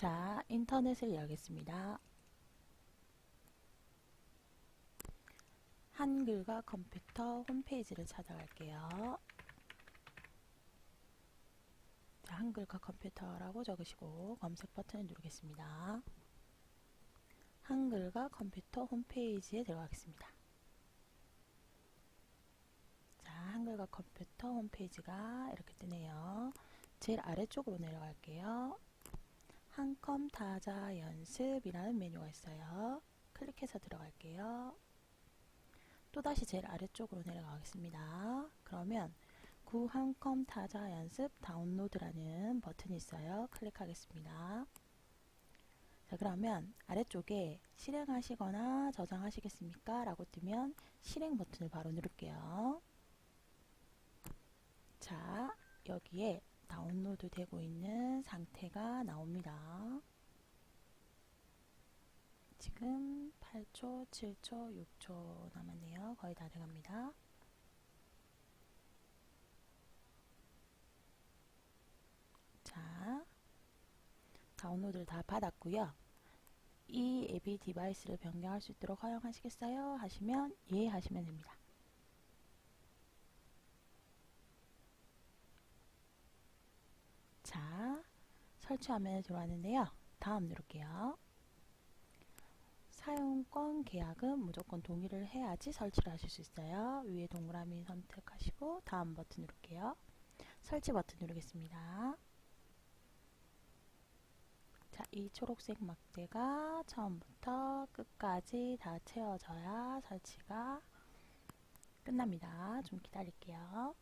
자, 인터넷을 열겠습니다. 한글과 컴퓨터 홈페이지를 찾아갈게요. 자, 한글과 컴퓨터라고 적으시고 검색 버튼을 누르겠습니다. 한글과 컴퓨터 홈페이지에 들어가겠습니다. 자, 한글과 컴퓨터 홈페이지가 이렇게 뜨네요. 제일 아래쪽으로 내려갈게요. 한컴 타자 연습이라는 메뉴가 있어요. 클릭해서 들어갈게요. 또다시 제일 아래쪽으로 내려가겠습니다. 그러면 구한컴 타자 연습 다운로드라는 버튼이 있어요. 클릭하겠습니다. 자, 그러면 아래쪽에 실행하시거나 저장하시겠습니까? 라고 뜨면 실행 버튼을 바로 누를게요. 자, 여기에 다운로드 되고 있는 상태가 나옵니다. 지금 8초, 7초, 6초 남았네요. 거의 다 돼갑니다. 자, 다운로드를 다 받았고요. 이 앱이 디바이스를 변경할 수 있도록 허용하시겠어요? 하시면 예 하시면 됩니다. 자, 설치 화면에 들어왔는데요. 다음 누를게요. 사용권 계약은 무조건 동의를 해야지 설치를 하실 수 있어요. 위에 동그라미 선택하시고 다음 버튼 누를게요. 설치 버튼 누르겠습니다. 자, 이 초록색 막대가 처음부터 끝까지 다 채워져야 설치가 끝납니다. 좀 기다릴게요.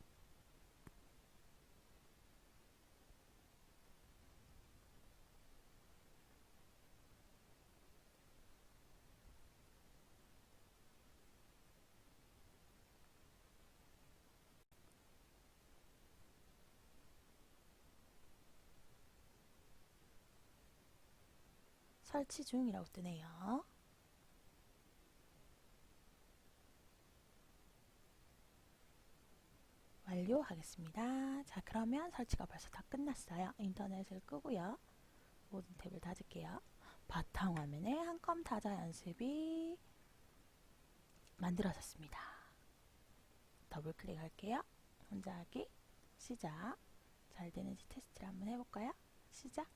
설치 중이라고 뜨네요. 완료하겠습니다. 자, 그러면 설치가 벌써 다 끝났어요. 인터넷을 끄고요. 모든 탭을 닫을게요. 바탕화면에 한컴 타자 연습이 만들어졌습니다. 더블 클릭할게요. 혼자 하기 시작. 잘 되는지 테스트를 한번 해볼까요? 시작.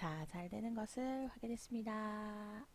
자, 잘 되는 것을 확인했습니다.